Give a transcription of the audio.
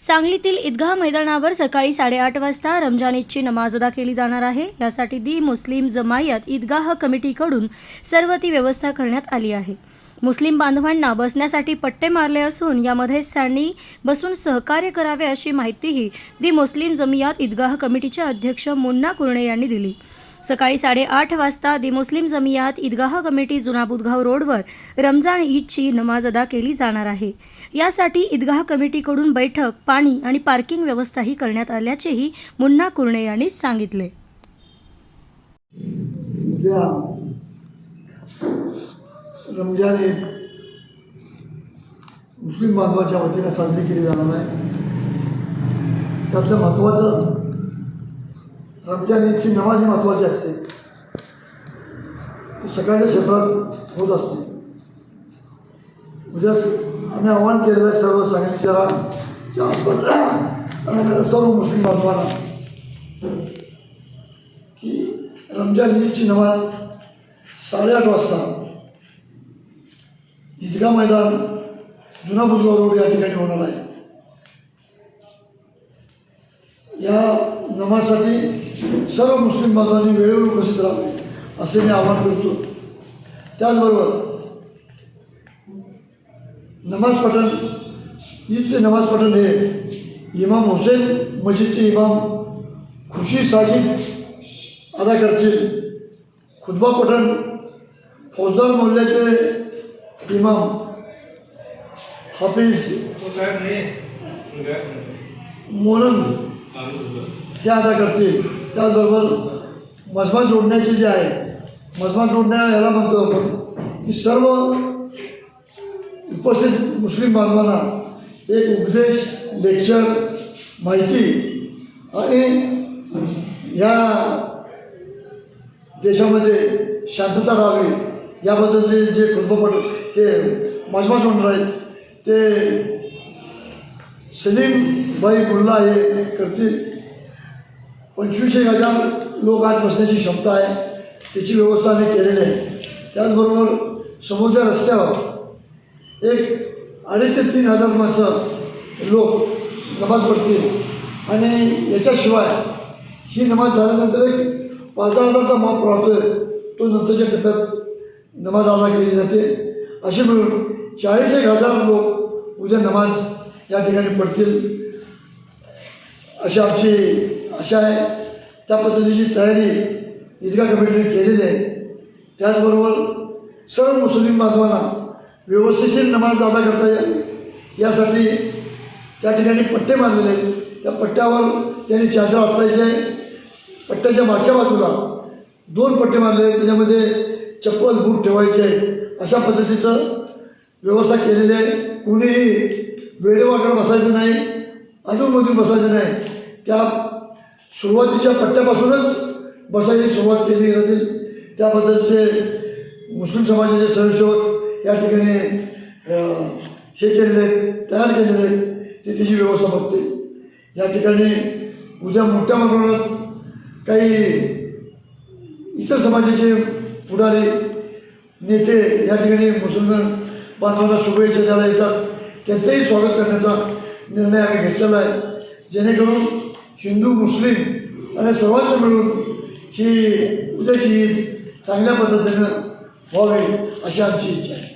सांगलीतील ईदगाह मैदानावर सकाळी साडेआठ वाजता रमजान ईदची नमाज अदा केली जाणार आहे. यासाठी दी मुस्लिम जमायत ईदगाह कमिटीकडून सर्व ती व्यवस्था करण्यात आली आहे. मुस्लिम बांधवांना बसण्यासाठी पट्टे मारले असून यामध्ये त्यांनी बसून सहकार्य करावे अशी माहितीही दी मुस्लिम जमियात ईदगाह कमिटीचे अध्यक्ष मुन्ना कुर्णे यांनी दिली. सकाळी साडेआठ वाजता दि मुस्लिम जमियात ईदगाह कमिटी जुना बुधगाव रोडवर रमजान ईदची नमाज अदा केली जाणार आहे. यासाठी ईदगाह कमिटीकडून बैठक पाणी आणि पार्किंग व्यवस्थाही करण्यात आल्याचेही मुन्ना कुर्णे यांनी सांगितले. रमजान ईद मुस्लिम बांधवाच्या वतीनं साजरी केली जाणार आहे. त्यातलं महत्त्वाचं रमजान ईदची नमाज ही महत्त्वाची असते. ती सकाळच्या क्षेत्रात होत असते. उद्या आम्ही आव्हान केलेलं आहे सर्व सांगली शहराच्या आसपास सर्व मुस्लिम बांधवांना की रमजान ईदची नमाज साडेआठ वाजता ईदगा मैदान जुना बुधगाव रोड या ठिकाणी होणार आहे. या नमाजसाठी सर्व मुस्लिम बांधवांनी वेळेवर उपस्थित राहावे असे मी आवाहन करतो. त्याचबरोबर नमाज पठण ईदचे नमाज पठण हे इमाम हुसेन मस्जिदचे इमाम खुशी साजिद अदा करतील. खुतबा पठण फौजदार मोहल्ल्याचे इमाम हाफिज मोनन हे अदा करतील त्याचबरोबर मजमा जोडण्याचे जे आहे मजमा जोडण्या याला म्हणतो आपण की सर्व उपस्थित मुस्लिम बांधवांना एक उपदेश लेक्चर माहिती आणि या देशामध्ये शांतता राहावी याबद्दलचे जे कुटुंबपट हे मजमा जोडणार आहेत ते सलीम भाई मुल्ला हे करतील. पंचवीसशे हजार लोक आज बसण्याची क्षमता आहे त्याची व्यवस्था आम्ही केलेली आहे. त्याचबरोबर समोरच्या रस्त्यावर एक अडीच ते तीन हजार माणसं लोक नमाज पडतील. आणि याच्याशिवाय ही नमाज झाल्यानंतर एक पाच हजारचा माप आहे तो नंतरच्या टप्प्यात नमाज अदा केली जाते. असे मिळून चाळीस एक हजार लोक उद्या नमाज या ठिकाणी पडतील. अशी आमची आशा आहे त्या पद्धतीची तयारी ईदगा कमिटीने केलेली आहे. त्याचबरोबर सर्व मुस्लिम बांधवांना व्यवस्थिशीर नमाज अदा करता येईल यासाठी त्या ठिकाणी पट्टे मारलेले आहेत. त्या पट्ट्यावर त्यांनी चादर वापरायचे आहे. पट्ट्याच्या मागच्या बाजूला दोन पट्टे मारले आहेत. त्याच्यामध्ये चप्पल बूट ठेवायचे आहेत. अशा पद्धतीचं व्यवस्था केलेली आहे. कुणीही वेळेवाकडं बसायचं नाही. अधूनमधून बसायचं नाही. त्या सुरुवातीच्या पट्ट्यापासूनच बसायची सुरुवात केली जातील त्याबद्दलचे मुस्लिम समाजाचे स्वयंसेवक या ठिकाणी हे केलेले आहेत तयार केलेले आहेत ते तिची व्यवस्था बघते. या ठिकाणी उद्या मोठ्या प्रमाणात काही इतर समाजाचे पुढारी नेते या ठिकाणी मुसलमान बांधवांना शुभेच्छा द्यायला येतात. त्यांचंही स्वागत करण्याचा निर्णय आम्ही घेतलेला आहे. जेणेकरून हिंदू मुस्लिम आणि सर्वांचं मिळून ही उद्याची ईद चांगल्या पद्धतीनं व्हावी अशी आमची इच्छा आहे.